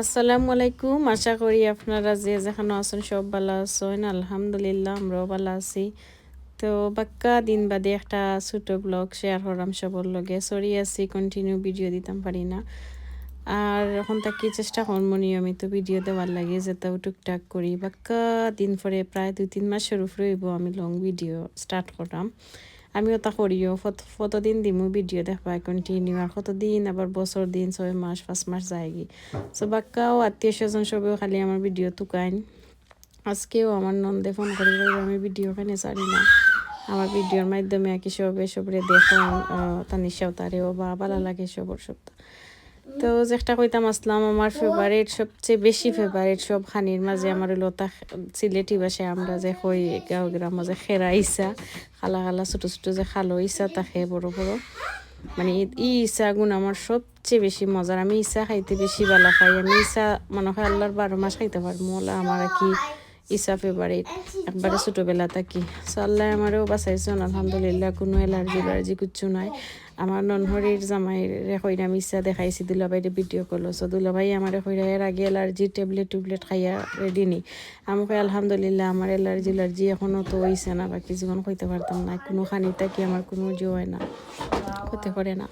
আসসালামু আলাইকুম। আশা করি আপনারা যে যেখানে আছেন সব ভালো আছেন। আলহামদুলিল্লাহ, আমরাও ভালো আছি। তো বাক্কা দিন বাদে একটা ছোট ব্লগ শেয়ার করলাম সবার লগে। সরি আছি কন্টিনিউ ভিডিও দিতাম পারি না। আর এখন তাকে চেষ্টা করব নিয়মিত ভিডিও দেওয়ার লাগে যেটাও টুকটাক করি। বাক্কা দিন পরে প্রায় দুই তিন মাসের উপরে হইব আমি লং ভিডিও স্টার্ট করলাম। আমিও ওটা করিও। কতদিন দিমু ভিডিও দেখবা কন্টিনিউ আর কতদিন? আবার বছর দিন, ছয় মাস, পাঁচ মাস যায়গি। সো বাক্কাও আত্মীয় স্বজন সবেও খালি আমার ভিডিও তুকাইন। আজকেও আমার নন্দে ফোন করে আমি ভিডিও খানে ছাড়ি না। আমার ভিডিওর মাধ্যমে কি সবে সবরে দেখুন তানিশাও তারেও বা ভালো লাগে সবর সপ্তাহ তো যেটা কইতাম, আসলাম আমার ফেভারিট সবচেয়ে বেশি ফেভারিট সব খানির মাঝে আমার লতা সিলেটি ভাষায় আমরা যে কই গাঁও গ্রাম যে খেরা ইসা খালা খালা ছোটো ছোটো যে খালো ইসা তাকে বড় বড়। মানে ই ইসা গুণ আমার সবচেয়ে বেশি মজার। আমি ইসা খাইতে বেশি ভালো খাই। আমি ইসা মনে হয় আল্লাহর বারো মাস খাইতে পারব। ওলা আমার কি ইসা ফেভারিট একবারে ছোটোবেলা থাকি। সো আল্লাহ আমারও বাঁচাইছেন, আলহামদুলিল্লাহ। কোনো এলার্জি এলার্জি কিচ্ছু নাই। আমার ননহরির জামাই রেখইরা আমি ইচ্ছা দেখাইছি, দুলাভাইরে ভিডিও করল সো দুলাভাই আমার রেখইরা এর আগে এলার্জি ট্যাবলেট টুবলেট খাইয়া রেডি নি। আমাকে আলহামদুলিল্লাহ, আমার এলার্জি এলার্জি এখনও তো হইছে না, বাকি জীবন কইতে পারতাম না। কোনো খানি থাকি আমার কোনো জো হয় না হতে পারে না।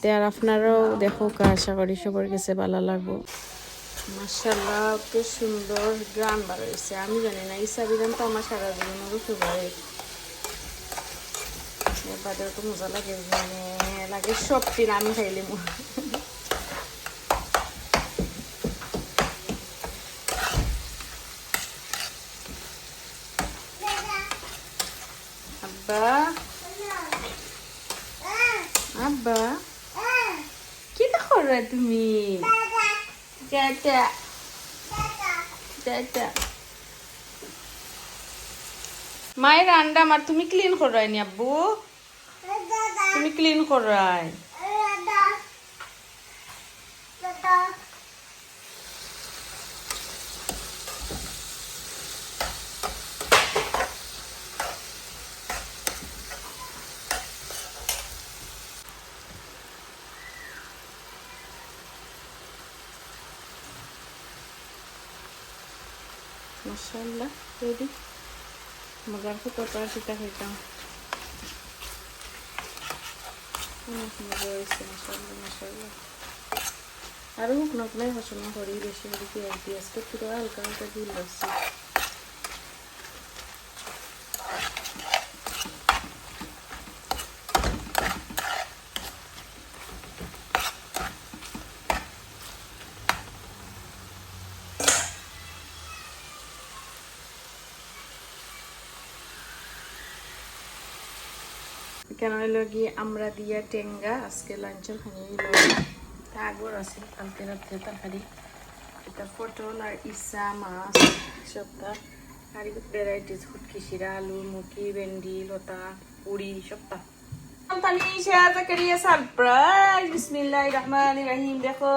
তে আর আপনারাও দেখো আশা করি সবার কাছে ভালো লাগবো। মাসাল্লাহ কি সুন্দর গ্রাম বার হয়েছে আমি জানি না ইসা বিধান তো আমার সারা জীবনেরও ফেভারিট তো মজা লাগে মানে লাগে খাইলে আব্বা? আব্বা? কি দেখো তুমি? মায়ের আন্ডা আমার তুমি ক্লিন করাই নি আব্বু। তুমি ক্লিন করাই মাসাল্লাহ রেডি মজার তো কত আর সেটা খাইতাম অনেক মজা হয়েছে মাসাল্লাহ মাসাল্লাহ আরও হোক নকলাই পছন্দ করি বেশি পেঁয়াজ পেঁয়াজ তো হালকা কেন হইলো গিয়ে আমরা দিয়া টেঙ্গা আজকে লাঞ্চের খানি হইলো আগর আছে কালকে রাত্রে তরকারি এটা পটল আর ইসা মাছ সবটা আর ভ্যারাইটিস ফুটকি শিরা আলু মুখি ভেন্ডি লতা পুরি সবটা তানিশা জাকারিয়া সারপ্রাইজ বিসমিল্লাহির রহমানির রহিম দেখো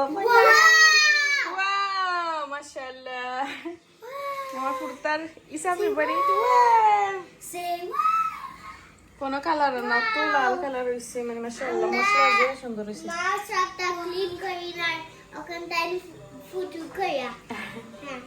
ওয়াও মাশাআল্লাহ আমার কুর্তার ইসা ফেভারিট কোন কালার না তো লাল কালার হইছে মানে মাশাআল্লাহ মশলা দিয়ে সুন্দর হইছে মা একটা ক্লিন করি না ওখান তাই ফুটু কইয়া হ্যাঁ